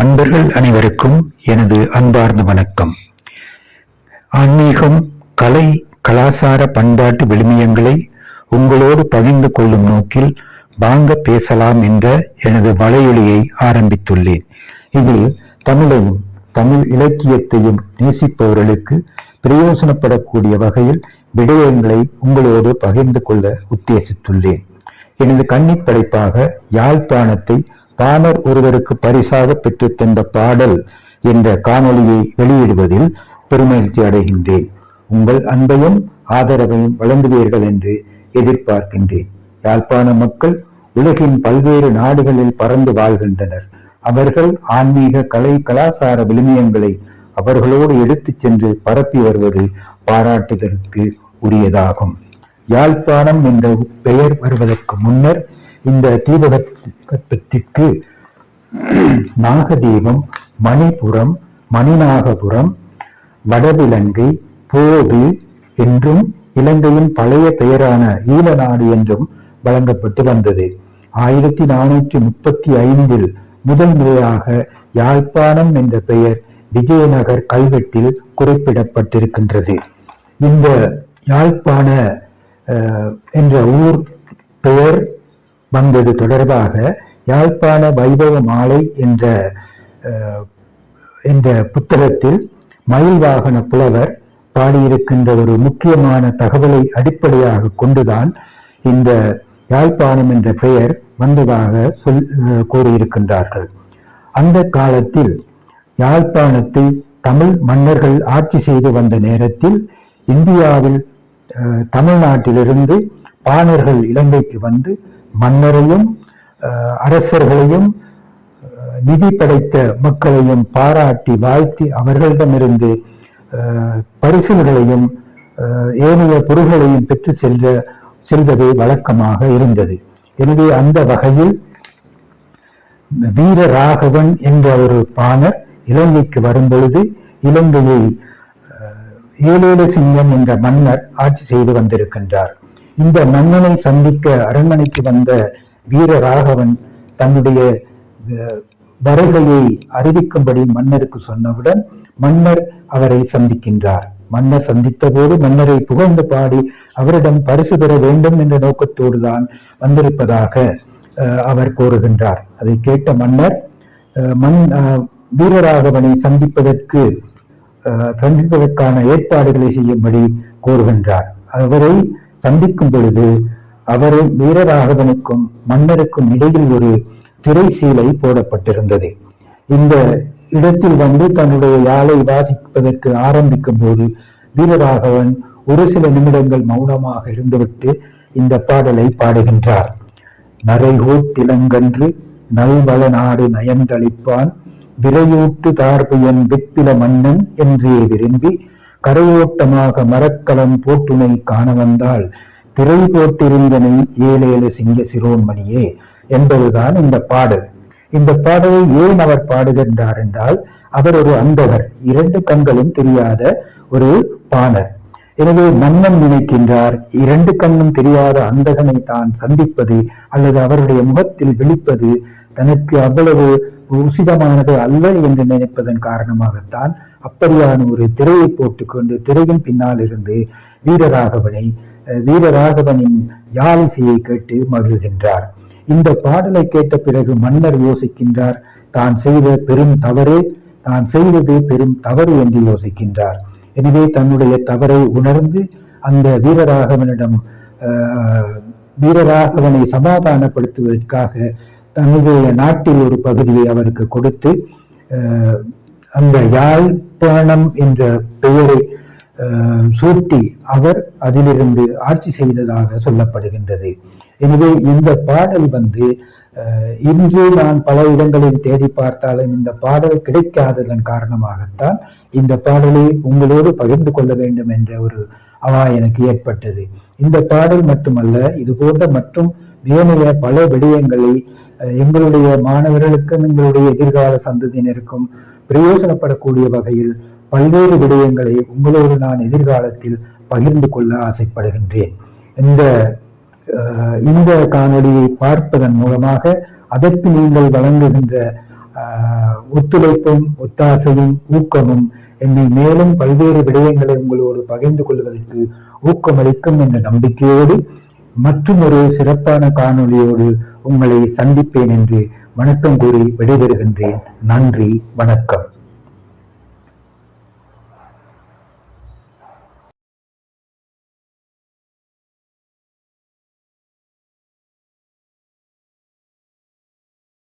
அன்பர்கள் அனைவருக்கும் எனது அன்பார்ந்த வணக்கம். ஆன்மீகம் கலை கலாசார பண்பாட்டு விழுமியங்களை உங்களோடு பகிர்ந்து கொள்ளும் நோக்கில் வாங்க பேசலாம் என்ற எனது வலையொலியை ஆரம்பித்துள்ளேன். இதில் தமிழையும் தமிழ் இலக்கியத்தையும் நேசிப்பவர்களுக்கு பிரயோசனப்படக்கூடிய வகையில் விடயங்களை உங்களோடு பகிர்ந்து கொள்ள உத்தேசித்துள்ளேன். எனது கன்னிப்படைப்பாக யாழ்ப்பாணத்தை பாணர் ஒருவருக்கு பரிசாக பெற்றுத் தந்த பாடல் என்ற காணொளியை வெளியிடுவதில் பெருமகிழ்ச்சி அடைகின்றேன். உங்கள் அன்பையும் ஆதரவையும் வழங்குவீர்கள் என்று எதிர்பார்க்கின்றேன். யாழ்ப்பாண மக்கள் உலகின் பல்வேறு நாடுகளில் பறந்து வாழ்கின்றனர். அவர்கள் ஆன்மீக கலை கலாசார விழுமியங்களை அவர்களோடு எடுத்துச் சென்று பரப்பி வருவது பாராட்டுதற்கு உரியதாகும். யாழ்ப்பாணம் என்ற பெயர் வருவதற்கு முன்னர் இந்த தீபகற்பத்திற்கு நாகதீபம் மணிபுரம் மணிநாகபுரம் வடவிலங்கை போது என்றும் இலங்கையின் பழைய பெயரான ஈழநாடு என்றும் வழங்கப்பட்டு வந்தது. ஆயிரத்தி நானூற்றி முப்பத்தி ஐந்தில் முதல் முறையாக யாழ்ப்பாணம் என்ற பெயர் விஜயநகர் கல்வெட்டில் குறிப்பிடப்பட்டிருக்கின்றது. இந்த யாழ்ப்பாண அஹ், என்ற ஊர் பெயர் வந்தது தொடர்பாக யாழ்ப்பாண வைபவ மாலை என்ற அஹ், என்ற புத்தகத்தில் மயில் வாகன புலவர் பாடியிருக்கின்ற ஒரு முக்கியமான தகவலை அடிப்படையாக கொண்டுதான் இந்த யாழ்ப்பாணம் என்ற பெயர் வந்ததாக சொல் கூறியிருக்கின்றார்கள். அந்த காலத்தில் யாழ்ப்பாணத்தை தமிழ் மன்னர்கள் ஆட்சி செய்து வந்த நேரத்தில் இந்தியாவில் அஹ், தமிழ்நாட்டிலிருந்து பாணர்கள் இலங்கைக்கு வந்து மன்னரையும் அரசர்களையும் நிதி படைத்த மக்களையும் பாராட்டி வாழ்த்தி அவர்களிடமிருந்து அஹ், பரிசுகளையும் ஏனைய பொருள்களையும் பெற்று செல்ல செல்வது வழக்கமாக இருந்தது. எனவே அந்த வகையில் வீர ராகவன் என்ற ஒரு பாணர் இலங்கைக்கு வரும்பொழுது இலங்கையை அஹ், ஏலேல சிங்கன் என்ற மன்னர் ஆட்சி செய்து வந்திருக்கின்றார். இந்த மன்னனை சந்திக்க அரண்மனைக்கு வந்த வீர ராகவன் தன்னுடைய வருகையை அறிவிக்கும்படி மன்னருக்கு சொன்னவுடன் மன்னர் அவரை சந்திக்கின்றார். மன்னர் சந்தித்த போது மன்னரை புகழ்ந்து பாடி அவரிடம் பரிசு பெற வேண்டும் என்ற நோக்கத்தோடு தான் வந்திருப்பதாக அஹ், அவர் கூறுகின்றார். அதை கேட்ட மன்னர் அஹ், மன் அஹ், வீரராகவனை சந்திப்பதற்கு அஹ், சந்திப்பதற்கான ஏற்பாடுகளை செய்யும்படி கூறுகின்றார். அவரை சந்திக்கும் பொழுது அவரும் வீரராகவனுக்கும் மன்னருக்கும் இடையில் ஒரு திரை சீலை போடப்பட்டிருந்தது. இந்த இடத்தில் வந்து தன்னுடைய யாழை வாசிப்பதற்கு ஆரம்பிக்கும் போது வீரராகவன் ஒரு சில நிமிடங்கள் மௌனமாக இருந்துவிட்டு இந்த பாடலை பாடுகின்றார். நரைகூட்டிலங்கன்று நல்வள நாடு நயந்தளிப்பான் விரையூட்டு தார்புயன் வெப்பில மன்னன் என்றே விரும்பி கரையோட்டமாக மரக்கலம் போட்டுனை காண வந்தால் திரை போட்டிருந்தனை ஏழேழு சிங்க சிரோன்மணியே என்பதுதான் இந்த பாடல். இந்த பாடலை ஏன் அவர் பாடுகின்றார் என்றால் அவர் ஒரு அந்தகர் இரண்டு கண்களும் தெரியாத ஒரு பாணர். எனவே மன்னன் நினைக்கின்றார் இரண்டு கண்ணும் தெரியாத அந்தகனை தான் சந்திப்பது அல்லது அவருடைய முகத்தில் விழிப்பது தனக்கு அவ்வளவு உசிதமானது அல்ல என்று நினைப்பதன் காரணமாகத்தான் அப்படியான ஒரு திரையை போட்டுக்கொண்டு திரையின் பின்னால் இருந்து வீரராகவனை வீரராகவனின் யாழிசையை கேட்டு மகிழ்கின்றார். இந்த பாடலை கேட்ட பிறகு மன்னர் யோசிக்கின்றார் தான் செய்த பெரும் தவறு தான் செய்தது பெரும் தவறு என்று யோசிக்கின்றார். எனவே தன்னுடைய தவறை உணர்ந்து அந்த வீரராகவனிடம் வீரராகவனை சமாதானப்படுத்துவதற்காக தன்னுடைய நாட்டில் ஒரு பகுதியை அவருக்கு கொடுத்து அந்த யாழ்ப்பாணம் என்ற பெயரை சூட்டி அவர் அதிலிருந்து ஆட்சி செய்ததாக சொல்லப்படுகின்றது. எனவே இந்த பாடல் வந்து இன்று நான் பல இடங்களில் தேடி பார்த்தாலும் இந்த பாடல் கிடைக்காததன் காரணமாகத்தான் இந்த பாடலை உங்களோடு பகிர்ந்து கொள்ள வேண்டும் என்ற ஒரு அவா எனக்கு ஏற்பட்டது. இந்த பாடல் மட்டுமல்ல இது போன்ற மற்றும் ஏனைய பல விடயங்களை எங்களுடைய மாணவர்களுக்கும் எங்களுடைய எதிர்கால சந்ததியினருக்கும் பிரயோஜனப்படக்கூடிய வகையில் பல்வேறு விடயங்களை உங்களோடு நான் எதிர்காலத்தில் பகிர்ந்து கொள்ள ஆசைப்படுகின்றேன். இந்த இந்த காணொளியை பார்ப்பதன் மூலமாக அதற்கு நீங்கள் வழங்குகின்ற ஆஹ், ஒத்துழைப்பும் ஒத்தாசையும் ஊக்கமும் என்னை மேலும் பல்வேறு விடயங்களை உங்களோடு பகிர்ந்து கொள்வதற்கு ஊக்கமளிக்கும் என்ற நம்பிக்கையோடு மற்றும் ஒரு சிறப்பான காணொளியோடு உங்களை சந்திப்பேன் என்று வணக்கம் கூறி விடைபெறுகின்றேன். நன்றி வணக்கம்.